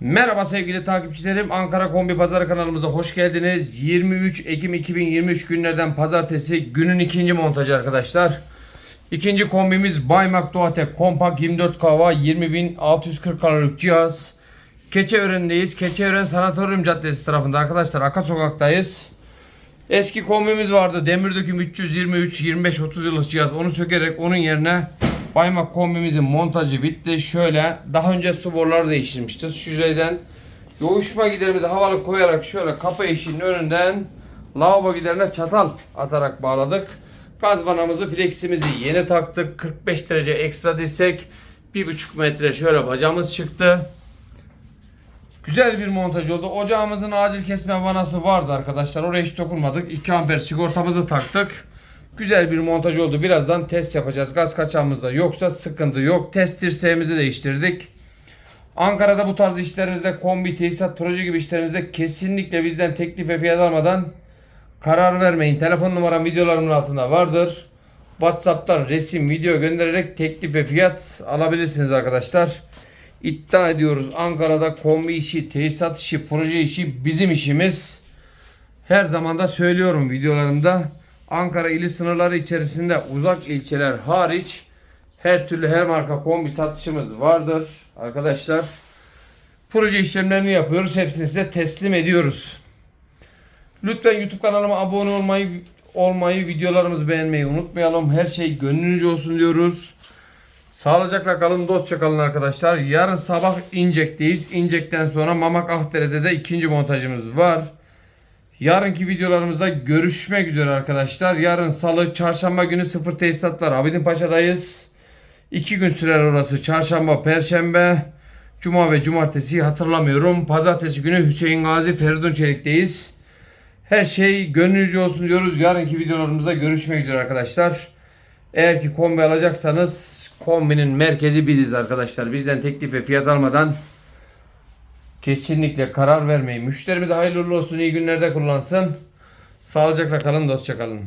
Merhaba sevgili takipçilerim. Ankara Kombi Pazarı kanalımıza hoş geldiniz. 23 Ekim 2023 günlerden pazartesi günün ikinci montajı arkadaşlar. İkinci kombimiz Baymak Doğatek Kompak 24 kava 20.640 kalorilik cihaz. Keçiören'deyiz. Keçiören Sanatoryum Caddesi tarafında arkadaşlar. Aka sokaktayız. Eski kombimiz vardı. Demir döküm 323 25 30 yıllık cihaz. Onu sökerek onun yerine Baymak kombimizin montajı bitti. Şöyle daha önce su boruları değiştirmiştik. Şu yüzeyden yoğuşma giderimizi havalı koyarak şöyle kapı eşiğinin önünden lavabo giderine çatal atarak bağladık. Gaz vanamızı fleximizi yeni taktık. 45 derece ekstra dirsek 1,5 metre şöyle bacamız çıktı. Güzel bir montaj oldu. Ocağımızın acil kesme vanası vardı arkadaşlar. Oraya hiç dokunmadık. 2 amper sigortamızı taktık. Güzel bir montaj oldu. Birazdan test yapacağız. Gaz kaçağımızda yoksa sıkıntı yok. Test dirseğimizi değiştirdik. Ankara'da bu tarz işlerinizde kombi, tesisat, proje gibi işlerinizde kesinlikle bizden teklif ve fiyat almadan karar vermeyin. Telefon numaram videolarımın altında vardır. WhatsApp'tan resim, video göndererek teklif ve fiyat alabilirsiniz arkadaşlar. İddia ediyoruz Ankara'da kombi işi, tesisat işi, proje işi bizim işimiz. Her zaman da söylüyorum videolarımda. Ankara ili sınırları içerisinde uzak ilçeler hariç her türlü her marka kombi satışımız vardır arkadaşlar. Proje işlemlerini yapıyoruz. Hepsini size teslim ediyoruz. Lütfen YouTube kanalıma abone olmayı olmayı, videolarımızı beğenmeyi unutmayalım. Her şey gönlünüzce olsun diyoruz. Sağlıcakla kalın, dostça kalın arkadaşlar. Yarın sabah İncek'teyiz. İncek'ten sonra Mamak Ahdere'de de ikinci montajımız var. Yarınki videolarımızda görüşmek üzere arkadaşlar. Yarın salı, çarşamba günü sıfır tesisat var. Abidin Paşa'dayız. İki gün sürer orası. Çarşamba, perşembe, cuma ve cumartesi hatırlamıyorum. Pazartesi günü Hüseyin Gazi, Feridun Çelik'teyiz. Her şey gönlünüzce olsun diyoruz. Yarınki videolarımızda görüşmek üzere arkadaşlar. Eğer ki kombi alacaksanız kombinin merkezi biziz arkadaşlar. Bizden teklif ve fiyat almadan kesinlikle karar vermeyin. Müşterimize hayırlı olsun. iyi günlerde kullansın. Sağlıcakla kalın, dostça kalın.